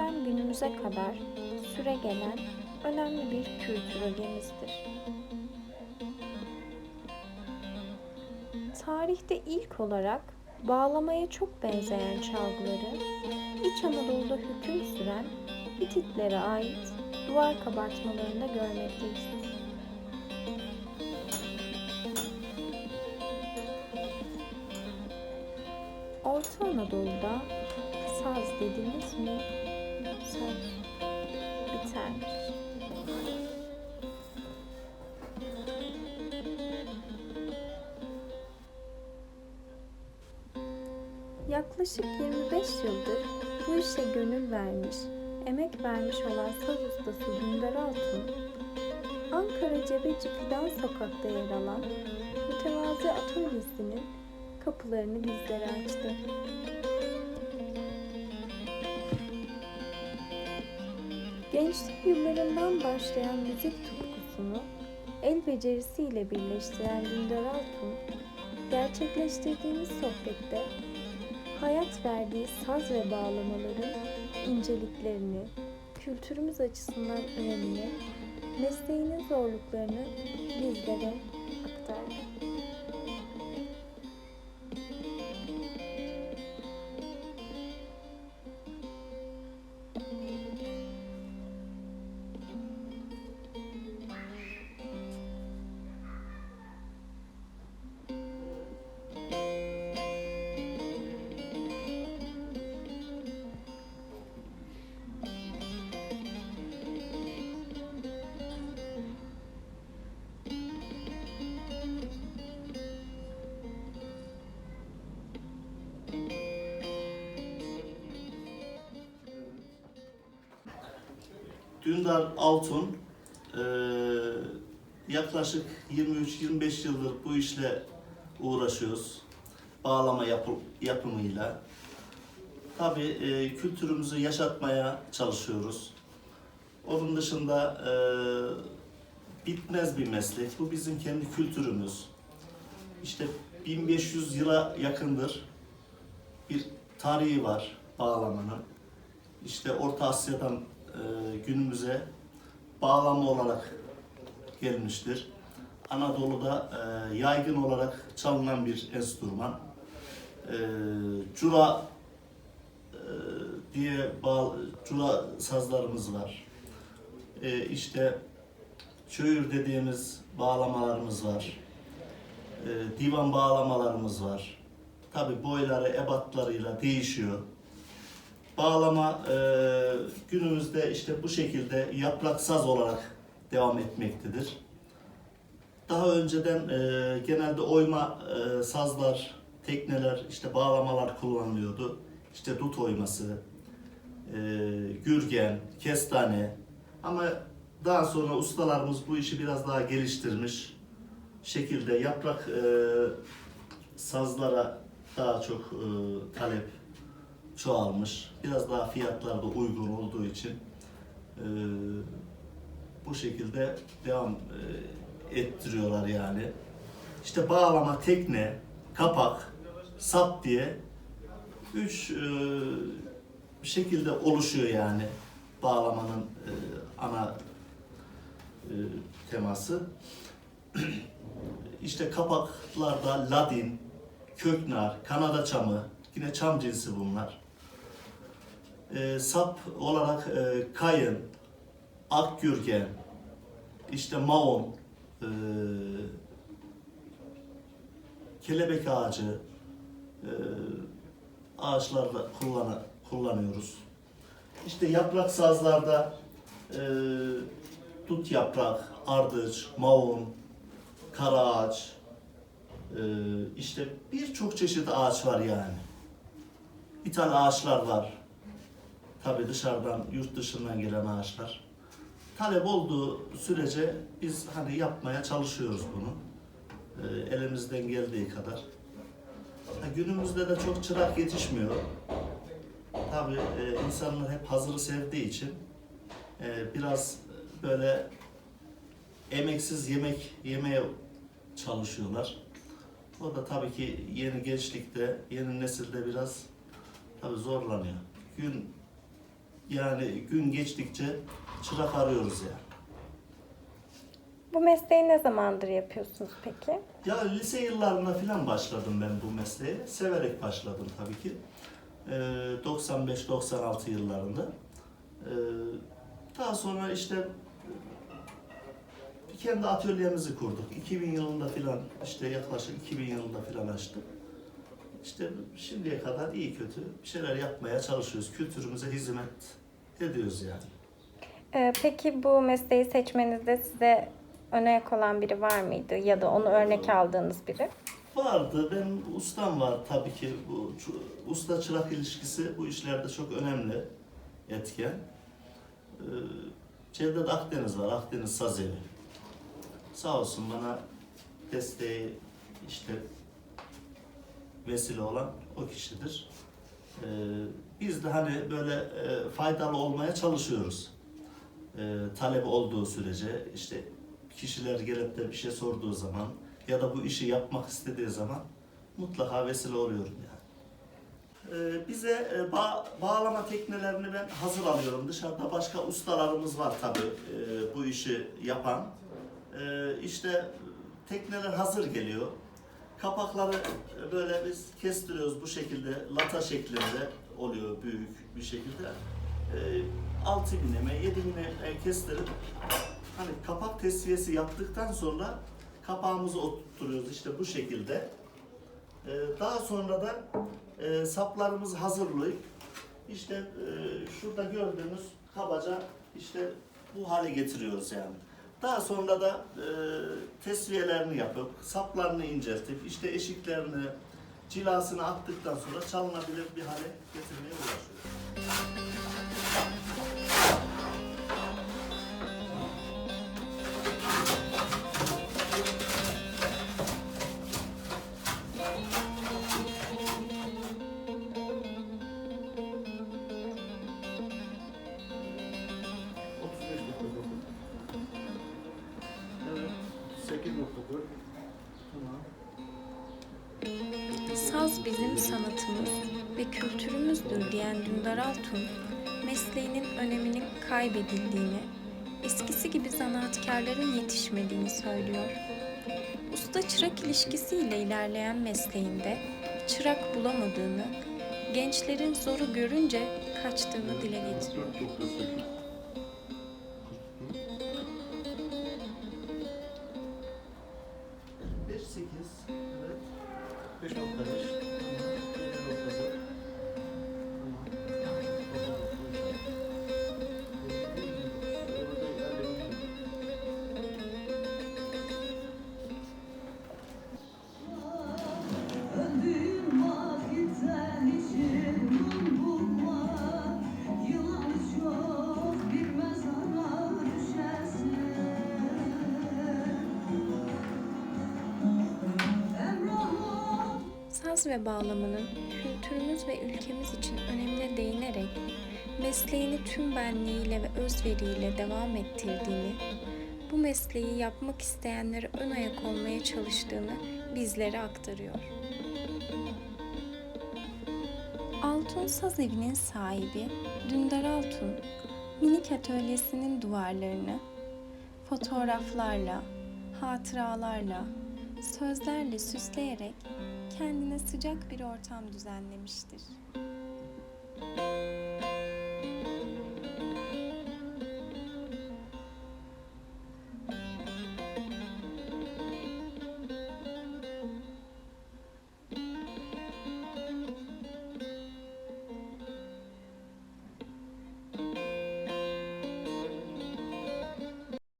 geçmişten günümüze kadar süre gelen önemli bir kültür ögemizdir. Tarihte ilk olarak bağlamaya çok benzeyen çalgıları İç Anadolu'da hüküm süren Hititlere ait duvar kabartmalarında görmekteyiz. Orta Anadolu'da saz dediniz mi bitermiş. Yaklaşık 25 yıldır bu işe gönül vermiş, emek vermiş olan saz ustası Dündar Altun, Ankara Cebeci Fidan Sokak'ta yer alan mütevazi atölyesinin kapılarını bizlere açtı. Gençlik yıllarından başlayan müzik tutkusunu el becerisiyle birleştiren Dündar Altun, gerçekleştirdiğimiz sohbette hayat verdiği saz ve bağlamaların inceliklerini, kültürümüz açısından önemini, mesleğinin zorluklarını bizlere aktardı. Dündar Altun eee, yaklaşık 23-25 yıldır bu işle uğraşıyoruz. Bağlama yapı, yapımıyla. Tabii eee, kültürümüzü yaşatmaya çalışıyoruz. Onun dışında eee, bitmez bir meslek. Bu bizim kendi kültürümüz. İşte 1500 yıla yakındır bir tarihi var bağlamanın. İşte Orta Asya'dan e, günümüze bağlama olarak gelmiştir. Anadolu'da e, yaygın olarak çalınan bir enstrüman. E, cura e, diye bağ, cura sazlarımız var. E, işte çöğür dediğimiz bağlamalarımız var. E, divan bağlamalarımız var. Tabi boyları, ebatlarıyla değişiyor. Bağlama e, günümüzde işte bu şekilde yaprak saz olarak devam etmektedir. Daha önceden e, genelde oyma e, sazlar, tekneler, işte bağlamalar kullanılıyordu. İşte dut oyması, e, gürgen, kestane. Ama daha sonra ustalarımız bu işi biraz daha geliştirmiş şekilde yaprak e, sazlara daha çok e, talep çoğalmış. Biraz daha fiyatlar da uygun olduğu için e, bu şekilde devam e, ettiriyorlar yani. İşte bağlama, tekne, kapak, sap diye üç e, şekilde oluşuyor yani bağlamanın e, ana e, teması. İşte kapaklarda ladin, köknar, kanada çamı, yine çam cinsi bunlar. E, sap olarak e, kayın, akgürgen, işte maon, e, kelebek ağacı, e, ağaçlarda kullan kullanıyoruz. İşte yaprak sazlarda e, dut yaprak, ardıç, maun, kara ağaç, e, işte birçok çeşit ağaç var yani. İthal ağaçlar var. Tabi dışarıdan, yurt dışından gelen ağaçlar. Talep olduğu sürece biz hani yapmaya çalışıyoruz bunu. E, elimizden geldiği kadar. Ha, günümüzde de çok çırak yetişmiyor. Tabi e, insanlar hep hazırı sevdiği için e, biraz böyle emeksiz yemek yemeye çalışıyorlar. O da tabii ki yeni gençlikte, yeni nesilde biraz tabii zorlanıyor. Gün yani gün geçtikçe çırak arıyoruz yani. Bu mesleği ne zamandır yapıyorsunuz peki? Ya lise yıllarında falan başladım ben bu mesleğe. Severek başladım tabii ki. Ee, 95-96 yıllarında. Ee, daha sonra işte e, kendi atölyemizi kurduk. 2000 yılında falan işte yaklaşık 2000 yılında falan açtık. İşte şimdiye kadar iyi kötü bir şeyler yapmaya çalışıyoruz. Kültürümüze hizmet ediyoruz yani. Ee, peki bu mesleği seçmenizde size öne yak olan biri var mıydı? Ya da onu örnek aldığınız biri? Vardı. Benim ustam var tabii ki. Bu usta çırak ilişkisi bu işlerde çok önemli etken. Ee, Cevdet Akdeniz var. Akdeniz Saz Evi. Sağ olsun bana desteği işte vesile olan o kişidir. Ee, biz de hani böyle e, faydalı olmaya çalışıyoruz. Ee, talep olduğu sürece işte kişiler gelip de bir şey sorduğu zaman ya da bu işi yapmak istediği zaman mutlaka vesile oluyorum yani. Ee, bize e, bağ- bağlama teknelerini ben hazır alıyorum. Dışarıda başka ustalarımız var tabii e, bu işi yapan. E, işte tekneler hazır geliyor. Kapakları e, böyle biz kestiriyoruz bu şekilde lata şeklinde oluyor büyük bir şekilde. E, 6 milime, 7 milime kestirip hani kapak tesviyesi yaptıktan sonra kapağımızı oturtuyoruz işte bu şekilde. Ee, daha sonra da e, saplarımızı hazırlayıp işte e, şurada gördüğünüz kabaca işte bu hale getiriyoruz yani. Daha sonra da e, tesviyelerini yapıp saplarını inceltip işte eşiklerini cilasını attıktan sonra çalınabilir bir hale getirmeye uğraşıyoruz. Bizim sanatımız ve kültürümüzdür diyen Dündar Altun, mesleğinin öneminin kaybedildiğini, eskisi gibi zanaatkarların yetişmediğini söylüyor. Usta çırak ilişkisiyle ilerleyen mesleğinde çırak bulamadığını, gençlerin zoru görünce kaçtığını dile getiriyor. Saz ve bağlamanın kültürümüz ve ülkemiz için önemine değinerek mesleğini tüm benliğiyle ve özveriyle devam ettirdiğini, bu mesleği yapmak isteyenlere ön ayak olmaya çalıştığını bizlere aktarıyor. Altun Saz Evi'nin sahibi Dündar Altun, minik atölyesinin duvarlarını fotoğraflarla, hatıralarla, sözlerle süsleyerek kendine sıcak bir ortam düzenlemiştir.